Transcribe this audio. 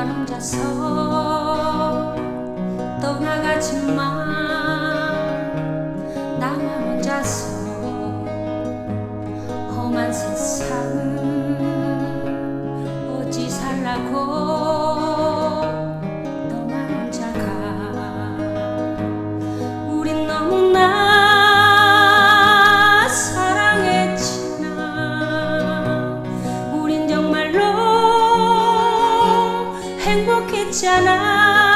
너만 혼자서 떠나가지만 나만 혼자서 험한 세상 어찌 살라고 chana